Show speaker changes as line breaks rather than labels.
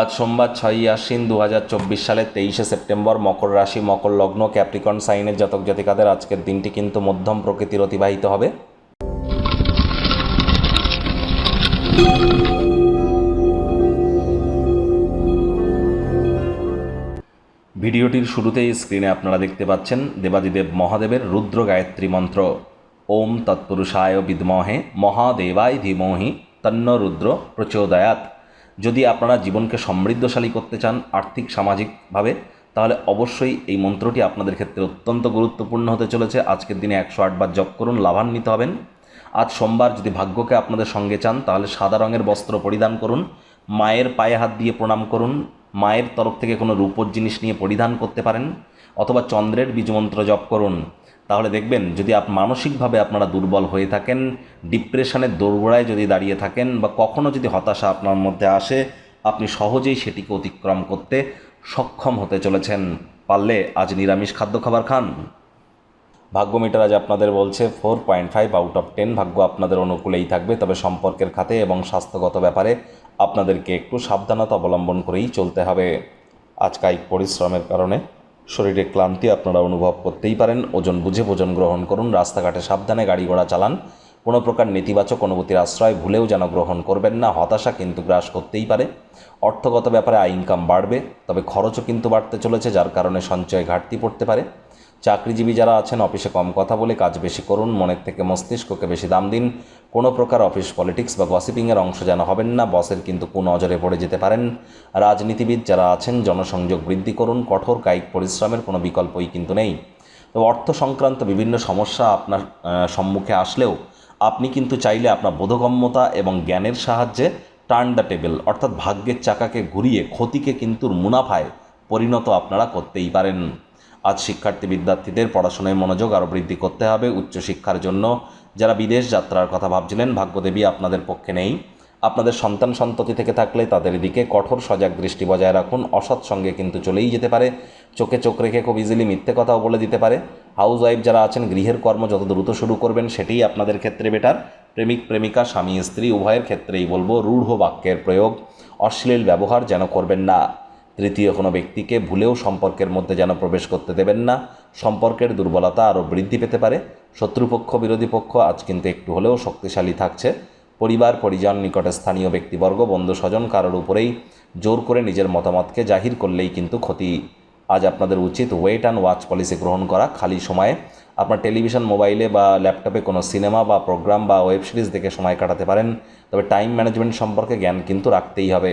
আজ সোমবার ছয়ই আশ্বিন দু হাজার চব্বিশ সালের তেইশে সেপ্টেম্বর মকর রাশি, মকর লগ্ন, ক্যাপ্রিকন সাইনের জাতক জাতিকাদের আজকের দিনটি কিন্তু মধ্যম প্রকৃতির অতিবাহিত হবে। ভিডিওটির শুরুতেই স্ক্রিনে আপনারা দেখতে পাচ্ছেন দেবাদিদেব মহাদেবের রুদ্র গায়ত্রী মন্ত্র। ওম তৎপুরুষায় বিদ্মহে মহাদেবায় ধীমহি তন্ন রুদ্র প্রচোদয়াত যদি আপনারা জীবনকে সমৃদ্ধশালী করতে চান আর্থিক সামাজিকভাবে তাহলে অবশ্যই এই মন্ত্রটি আপনাদের ক্ষেত্রে অত্যন্ত গুরুত্বপূর্ণ হতে চলেছে। আজকের দিনে একশো আটবার জপ করুন, লাভান্বিত হবেন। আজ সোমবার যদি ভাগ্যকে আপনাদের সঙ্গে চান, তাহলে সাদা রঙের বস্ত্র পরিধান করুন, মায়ের পায়ে হাত দিয়ে প্রণাম করুন, মায়ের তরফ থেকে কোনো রূপোর জিনিস নিয়ে পরিধান করতে পারেন। অথবা চন্দ্রের বীজমন্ত্র জপ করুন। তাহলে দেখবেন যদি আপ, মানসিকভাবে আপনারা দুর্বল হয়ে থাকেন ডিপ্রেশনের দোরগোড়ায় যদি দাঁড়িয়ে থাকেন বা কখনও যদি হতাশা আপনার মধ্যে আসে, আপনি সহজেই সেটিকে অতিক্রম করতে সক্ষম হতে চলেছেন। পারলে আজ নিরামিষ খাদ্য খাবার খান। ভাগ্য মিটার আজ আপনাদের বলছে, four point five out of ten ভাগ্য আপনাদের অনুকূলেই থাকবে। তবে সম্পর্কের খাতে এবং স্বাস্থ্যগত ব্যাপারে আপনাদেরকে একটু সাবধানতা অবলম্বন করেই চলতে হবে। আজ পরিশ্রমের কারণে শরীরে ক্লান্তি আপনারা অনুভব করতেই পারেন। ওজন বুঝে ভোজন গ্রহণ করুন। রাস্তাঘাটে সাবধানে গাড়ি ঘোড়া চালান। কোনো প্রকার নেতিবাচক অনুভূতির আশ্রয় ভুলেও যেন গ্রহণ করবেন না, হতাশা কিন্তু গ্রাস করতেই পারে। অর্থগত ব্যাপারে আয় ইনকাম বাড়বে, তবে খরচও কিন্তু বাড়তে চলেছে, যার কারণে সঞ্চয় ঘাটতি পড়তে পারে। চাকরিজীবী যারা আছেন, অফিসে কম কথা বলে কাজ বেশি করুন, মনের থেকে মস্তিষ্ককে বেশি দাম দিন। কোনো প্রকার অফিস পলিটিক্স বা গসিপিংয়ের অংশ যেন হবেন না, বসের কিন্তু কুনজরে পড়ে যেতে পারেন। রাজনীতিবিদ যারা আছেন, জনসংযোগ বৃদ্ধি করুন, কঠোর কায়িক পরিশ্রমের কোনো বিকল্পই কিন্তু নেই। তো অর্থ সংক্রান্ত বিভিন্ন সমস্যা আপনার সম্মুখে আসলেও আপনি কিন্তু চাইলে আপনার বোধগম্যতা এবং জ্ঞানের সাহায্যে টার্ন দ্য টেবিল অর্থাৎ ভাগ্যের চাকাকে ঘুরিয়ে ক্ষতিকে কিন্তু মুনাফায় পরিণত আপনারা করতেই পারেন। আজ শিক্ষার্থী বিদ্যার্থীদের পড়াশোনায় মনোযোগ আরও বৃদ্ধি করতে হবে উচ্চশিক্ষার জন্য। যারা বিদেশ যাত্রার কথা ভাবছিলেন, ভাগ্যদেবী আপনাদের পক্ষে নেই। আপনাদের সন্তান সন্ততি থেকে থাকলে তাদের দিকে কঠোর সজাগ দৃষ্টি বজায় রাখুন। অসৎ সঙ্গে কিন্তু চলেই যেতে পারে। চোখে চোখ রেখে খুব ইজিলি মিথ্যে কথাও বলে দিতে পারে। হাউস ওয়াইফ যারা আছেন, গৃহের কর্ম যত দ্রুত শুরু করবেন, সেটাই আপনাদের ক্ষেত্রে বেটার প্রেমিক, প্রেমিকা, স্বামী, স্ত্রী, উভয়ের ক্ষেত্রেই বলব, রূঢ় বাক্যের প্রয়োগ। অশ্লীল ব্যবহার যেন করবেন না। তৃতীয়, কোনো ব্যক্তিকে ভুলেও সম্পর্কের মধ্যে যেন প্রবেশ করতে দেবেন না। সম্পর্কের দুর্বলতা আরও বৃদ্ধি পেতে পারে। শত্রুপক্ষ, বিরোধী পক্ষ আজ কিন্তু একটু হলেও শক্তিশালী থাকছে। পরিবার, পরিজন, নিকটে স্থানীয় ব্যক্তিবর্গ, বন্ধু, স্বজন কারোর উপরেই জোর করে নিজের মতামতকে জাহির করলেই কিন্তু ক্ষতি। আজ আপনাদের উচিত ওয়েট অ্যান্ড ওয়াচ পলিসি গ্রহণ করা। খালি সময়ে আপনার টেলিভিশন, মোবাইলে বা ল্যাপটপে কোনো সিনেমা বা প্রোগ্রাম বা ওয়েব সিরিজ দেখে সময় কাটাতে পারেন। তবে টাইম ম্যানেজমেন্ট সম্পর্কে জ্ঞান কিন্তু রাখতেই হবে।